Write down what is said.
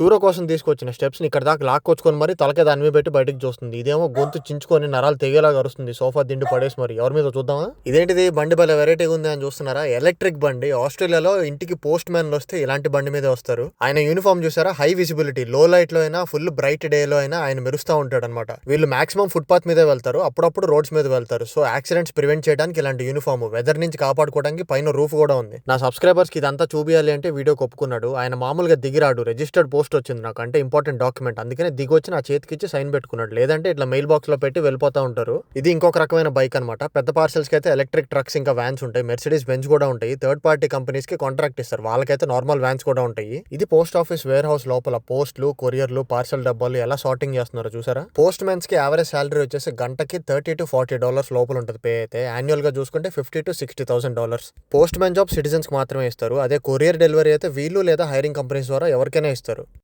చూర కోసం తీసుకొచ్చిన స్టెప్స్ని ఇక్కడ దాకా లాక్కొచ్చుకొని మరి తలకే దాని మీద పెట్టి బయటకు చూస్తుంది. ఇదేమో గొంతు చించుకొని నరాలు తెగేలాగా అరుస్తుంది. సోఫా దిండు పడేసి మరి. ఎవరి మీద చూద్దామా? ఇదేంటిది? బండి భలే వెరైటీగా ఉంది అని చూస్తున్నారా? ఎలక్ట్రిక్ బండి. ఆస్ట్రేలియాలో ఇంటికి పోస్ట్ మ్యాన్లు వస్తే ఇలాంటి బండి మీద వస్తారు. ఆయన యూనిఫామ్ చూసారా? హై విజిబిలిటీ లో లైట్లో అయినా ఫుల్ బ్రైట్ డే లో అయినా ఆయన మెరుస్తూ ఉంటాడు అనమాట వీళ్ళు మాక్సిమం ఫుట్పాత్ మీదే వెళ్తారు. అప్పుడప్పుడు రోడ్స్ మీద వెళ్తారు. సో యాక్సిడెంట్స్ ప్రివెంట్ చేయడానికి ఇలాంటి యూనిఫామ్ వెదర్ నుంచి కాపాడుకోవడానికి పైన రూఫ్ కూడా ఉంది. నా సబ్స్క్రైబర్స్కి ఇదంతా చూపియాలి అంటే వీడియో ఒప్పుకున్నాడు ఆయన మామూలుగా దిగిరాడు రిజిస్టర్డ్ పోస్ట్ వచ్చింది నాకు. అంటే ఇంపార్టెంట్ డాక్యుమెంట్ అందుకనే దిగొచ్చి నా చేతికి ఇచ్చి సైన్ పెట్టుకున్నాడు. లేదంటే ఇట్లా మెయిల్ బాక్స్లో పెట్టి వెళ్ళిపోతా ఉంటారు. ఇది ఇంకొక రకమైన బైక్ అనమాట పెద్ద పార్సల్స్కి అయితే ఎలక్ట్రిక్ ట్రక్స్ ఇంకా వ్యాన్స్ ఉంటాయి. మెర్సిడీస్ బెంచ్ కూడా ఉంటాయి. థర్డ్ పార్టీ కంపెనీస్కి కాంట్రాక్ట్ ఇస్తారు. వాళ్ళకైతే నార్మల్ వ్యాన్స్ కూడా ఉంటాయి. ఇది పోస్ట్ ఆఫీస్ వేర్ హౌస్ లోపల పోస్ట్లు కొరియర్లు పార్సల్ డబ్బాలు ఎలా సార్టింగ్ చేస్తున్నారో చూసారా? పోస్ట్ మెన్స్కి యావరేజ్ సాలరీ వచ్చేసి గంటకి థర్టీ టు ఫార్టీ డాలర్స్ లోపల ఉంటుంది పే అయితే. యాన్యువల్గా చూసుకుంటే fifty two sixty thousand dollars postman job citizens మాత్రమే ఇస్తారు. అదే కొరియర్ డెలివరీ అయితే వీళ్ళు లేదా హైరింగ్ కంపెనీస్ ద్వారా ఎవరికైనా ఇస్తారు.